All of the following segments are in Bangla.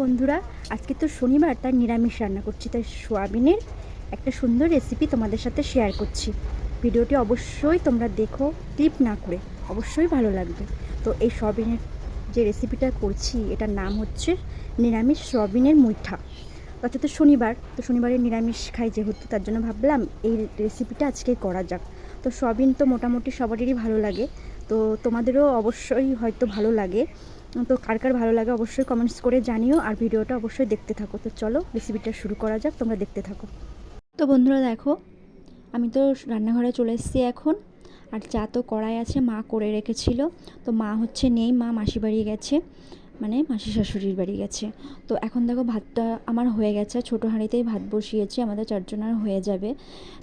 বন্ধুরা, আজকে তো শনিবার তার নিরামিষ রান্না করছি। তাই সোয়াবিনের একটা সুন্দর রেসিপি তোমাদের সাথে শেয়ার করছি। ভিডিওটি অবশ্যই তোমরা দেখো টিপ না করে, অবশ্যই ভালো লাগবে। তো এই সোয়াবিনের যে রেসিপিটা করছি, এটার নাম হচ্ছে নিরামিষ সোয়াবিনের মুইঠা। অর্থাৎ শনিবার, তো শনিবারে নিরামিষ খাই যেহেতু, তার জন্য ভাবলাম এই রেসিপিটা আজকে করা যাক। তো সোয়াবিন তো মোটামুটি সবারই ভালো লাগে। তো তোমাদেরও অবশ্যই হয়তো ভালো লাগে। তো কার কার ভালো লাগে অবশ্যই কমেন্টস করে জানিও, আর ভিডিওটা অবশ্যই দেখতে থাকো। তো চলো রেসিপিটা শুরু করা যাক, তোমরা দেখতে থাকো। তো বন্ধুরা দেখো, আমি তো রান্নাঘরে চলে এসেছি এখন, আর চা তো কড়াই আছে, মা করে রেখেছিল। তো মা হচ্ছে নেই, মা মাসি বাড়ি গেছে। মানে মাসি শাশুড়ির বাড়ি গেছে। তো এখন দেখো ভাতটা আমার হয়ে গেছে ছোটো হাঁড়িতেই ভাত বসিয়েছি আমাদের চারজনের হয়ে যাবে।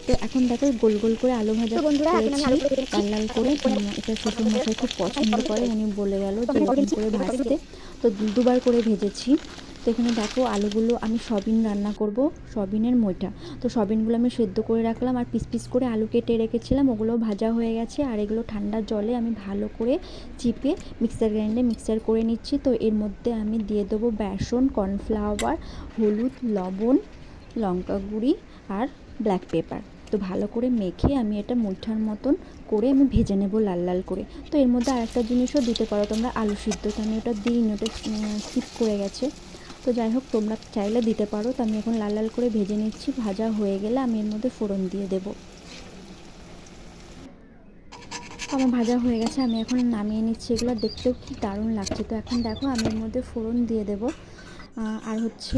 তো এখন দেখো গোল গোল করে আলু ভাজা করেছি লাল লাল করে এটা শ্বশুর মশাই খুব পছন্দ করে উনি বলে গেল যে করে ভাজতে। তো দুবার করে ভেজেছি। এখানে দেখো আলুগুলো আমি সবিন রান্না করব, সবিনের মইটা তো সবিনগুলো আমি সেদ্ধ করে রাখলাম আর পিস পিস করে আলু কেটে রেখেছিলাম ওগুলো ভাজা হয়ে গেছে আর এগুলো ঠান্ডা জলে আমি ভালো করে চিপে মিক্সার গ্রাইন্ডে মিক্সার করে নিচ্ছি। তো এর মধ্যে আমি দিয়ে দেবো বেসন, কর্নফ্লাওয়ার, হলুদ, লবণ, লঙ্কা গুঁড়ি আর ব্ল্যাক পেপার। তো ভালো করে মেখে আমি এটা মুঠার মতন করে আমি ভেজে নেব লাল লাল করে। তো এর মধ্যে আরেকটা জিনিসও দিতে পারো তোমরা, আলু সিদ্ধ। তো আমি ওটা দিইনি, ওটা স্কিপ করে গেছে। তো যাই হোক, তোমরা চাইলে দিতে পারো। তো আমি এখন লাল লাল করে ভেজে নিচ্ছি। ভাজা হয়ে গেলে আমি এর মধ্যে ফোড়ন দিয়ে দেব। আমার ভাজা হয়ে গেছে। আমি এখন নামিয়ে নিচ্ছি। এগুলো দেখতেও কি দারুণ লাগছে। তো এখন দেখো, আমি এর মধ্যে ফোড়ন দিয়ে দেব। আর হচ্ছে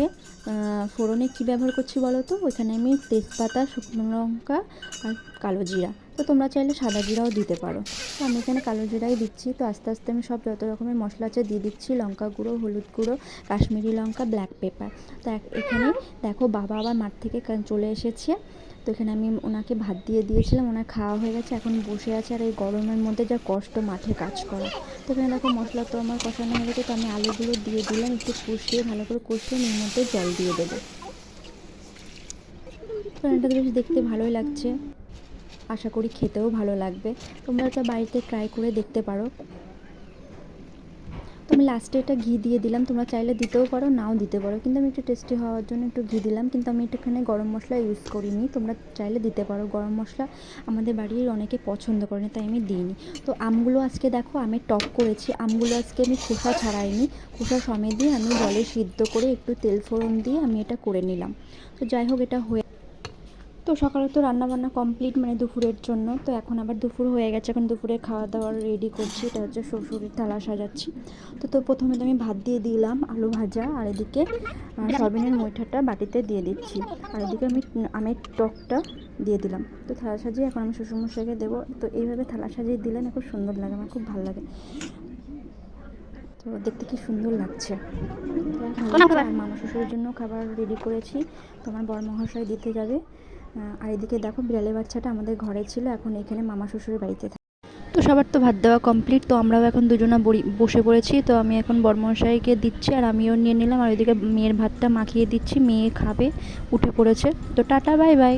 ফোড়নে কি ব্যবহার করছি বলো তো? ওইখানে আমি তেজপাতা, শুকনো লঙ্কা আর কালো জিরা। তো তোমরা চাইলে সাদা জিরাও দিতে পারো। তো আমি এখানে কালো জিরাই দিচ্ছি। তো আস্তে আস্তে আমি সব যত রকমের মশলা আছে দিয়ে দিচ্ছি। লঙ্কা গুঁড়ো, হলুদ গুঁড়ো, কাশ্মীরি লঙ্কা, ব্ল্যাক পেপার। তো এখানে দেখো, বাবা আবার মাঠ থেকে চলে এসেছে। তো এখানে আমি ওনাকে ভাত দিয়ে দিয়েছিলাম, ওনার খাওয়া হয়ে গেছে, এখন বসে আছে আর এই গরমের মধ্যে যা কষ্ট মাঠে কাজ করা। তো এখানে দেখো মশলা তো আমার কষানো হয়ে গেছে, তো আমি আলুগুলো দিয়ে দিলাম, একটু কষিয়ে ভালো করে কষিয়ে এর মধ্যে জল দিয়ে দেবো। রান্নাটা বেশ দেখতে ভালোই লাগছে, আশা করি খেতেও ভালো লাগবে। তোমরা তো বাড়িতে ট্রাই করে দেখতে পারো। আমি লাস্টে এটা ঘি দিয়ে দিলাম। তোমরা চাইলে দিতেও পারো, নাও দিতে পারো। কিন্তু আমি একটু টেস্টি হওয়ার জন্য একটু ঘি দিলাম। কিন্তু আমি এখানে গরম মশলা ইউজ করিনি। তোমরা চাইলে দিতে পারো। গরম মশলা আমাদের বাড়ির অনেকে পছন্দ করে তাই আমি দিইনি। তো আমগুলো আজকে দেখো, আমি টক করেছি। আমগুলো আজকে আমি খোসা ছাড়াইনি। খোসা সমেত দিয়ে আমি জলে সিদ্ধ করে একটু তেল ফোড়ন দিয়ে আমি এটা করে নিলাম। তো যাই হোক, এটা হয়ে তো সকালে তো রান্না বান্না কমপ্লিট মানে দুপুরের জন্য তো এখন আবার দুপুর হয়ে গেছে এখন দুপুরে খাওয়া দাওয়ার রেডি করছি এটা হচ্ছে শ্বশুরের থালা সাজাচ্ছি। তো তো প্রথমে তো আমি ভাত দিয়ে দিলাম আলু ভাজা আর এদিকে আহ, সয়াবিনের মুইঠাটা বাটিতে দিয়ে দিচ্ছি। আর এদিকে আমি আমের টকটা দিয়ে দিলাম। তো থালা সাজিয়ে এখন আমি শ্বশুরমশাইকে দেবো। তো এইভাবে থালা সাজিয়ে দিলে না খুব সুন্দর লাগে আমার খুব ভালো লাগে। তো দেখতে কি সুন্দর লাগছে। মামা শ্বশুরের জন্য খাবার রেডি করেছি। তো আমার বড় মহাশয় দিতে যাবে। আর এদিকে দেখো বিড়ালের বাচ্চাটা আমাদের ঘরে ছিল, এখন এখানে মামা শ্বশুরের বাড়িতে থাকে। তো সবার তো ভাত দেওয়া কমপ্লিট তো আমরাও এখন দুজনা বসে পড়েছি, তো আমি এখন বর্মশাইকে দিচ্ছি আর আমিও নিয়ে নিলাম, আর ওইদিকে মেয়ের ভাতটা মাখিয়ে দিচ্ছি, মেয়ে খাবে, উঠে পড়েছে। তো টাটা বাই বাই